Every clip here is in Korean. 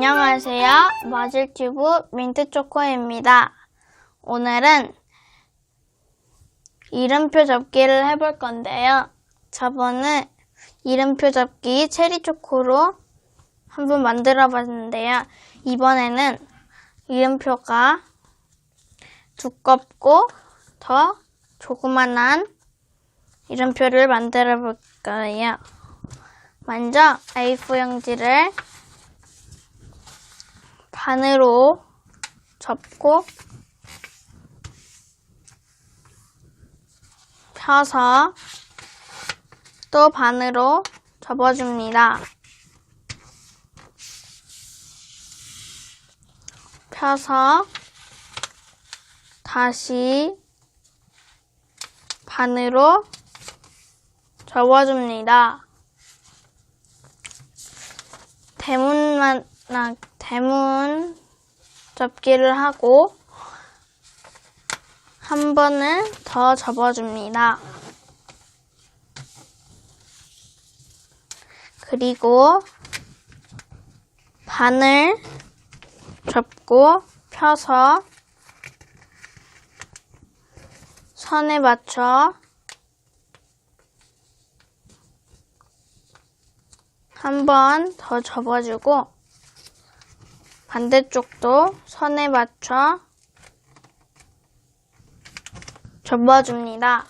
안녕하세요. 마질튜브 민트초코입니다. 오늘은 이름표 접기를 해볼 건데요. 저번에 이름표 접기 체리초코로 한번 만들어 봤는데요. 이번에는 이름표가 두껍고 더 조그만한 이름표를 만들어 볼 거예요. 먼저 A4 용지를 반으로 접고 펴서 또 반으로 접어줍니다. 펴서 다시 반으로 접어줍니다. 대문만, 아, 대문 접기를 하고 한 번을 더 접어줍니다. 그리고 반을 접고 펴서 선에 맞춰 한 번 더 접어주고 반대쪽도 선에 맞춰 접어줍니다.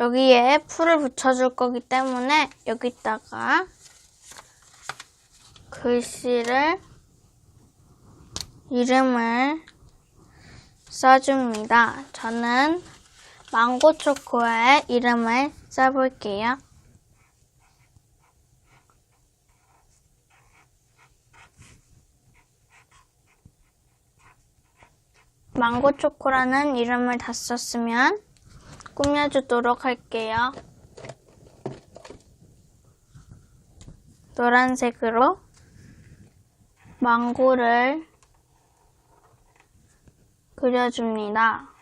여기에 풀을 붙여줄 거기 때문에 여기다가 글씨를 이름을 써줍니다. 저는 망고 초코의 이름을 써볼게요. 망고 초코라는 이름을 다 썼으면 꾸며주도록 할게요. 노란색으로 망고를 그려줍니다.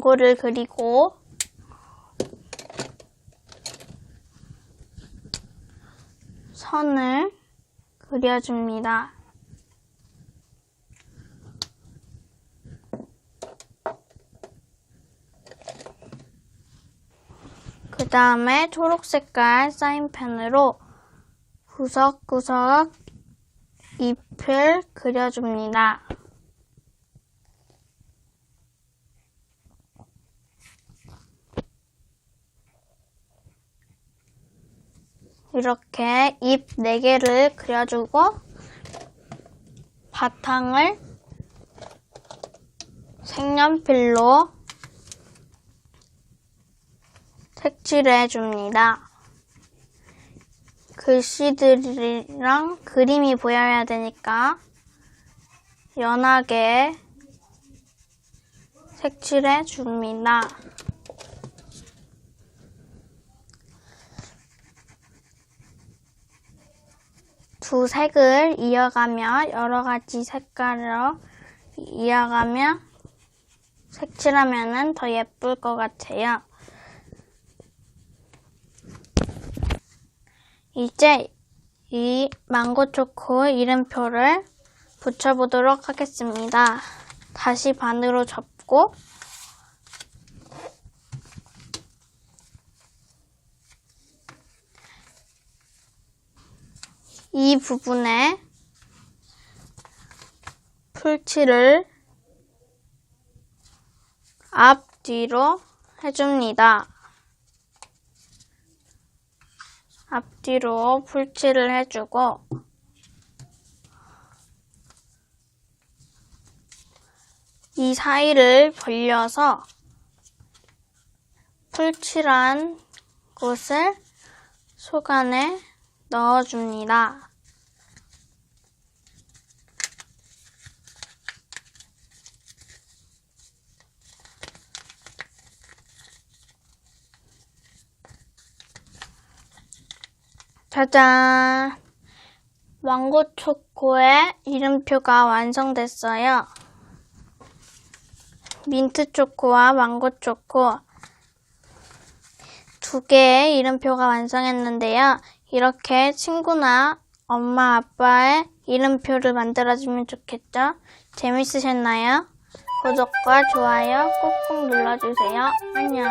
망고를 그리고 선을 그려줍니다. 그 다음에 초록 색깔 사인펜으로 구석구석 잎을 그려줍니다. 이렇게 잎 4개를 그려주고 바탕을 색연필로 색칠해 줍니다. 글씨들이랑 그림이 보여야 되니까 연하게 색칠해 줍니다. 두 색을 이어가며 여러 가지 색깔로 이어가며 색칠하면 더 예쁠 것 같아요. 이제 이 망고 초코 이름표를 붙여보도록 하겠습니다. 다시 반으로 접고 이 부분에 풀칠을 앞뒤로 해줍니다. 앞뒤로 풀칠을 해주고 이 사이를 벌려서 풀칠한 곳을 속 안에 넣어줍니다. 짜잔! 망고 초코의 이름표가 완성됐어요. 민트 초코와 망고 초코 두 개의 이름표가 완성했는데요. 이렇게 친구나 엄마 아빠의 이름표를 만들어주면 좋겠죠? 재밌으셨나요? 구독과 좋아요 꾹꾹 눌러주세요. 안녕.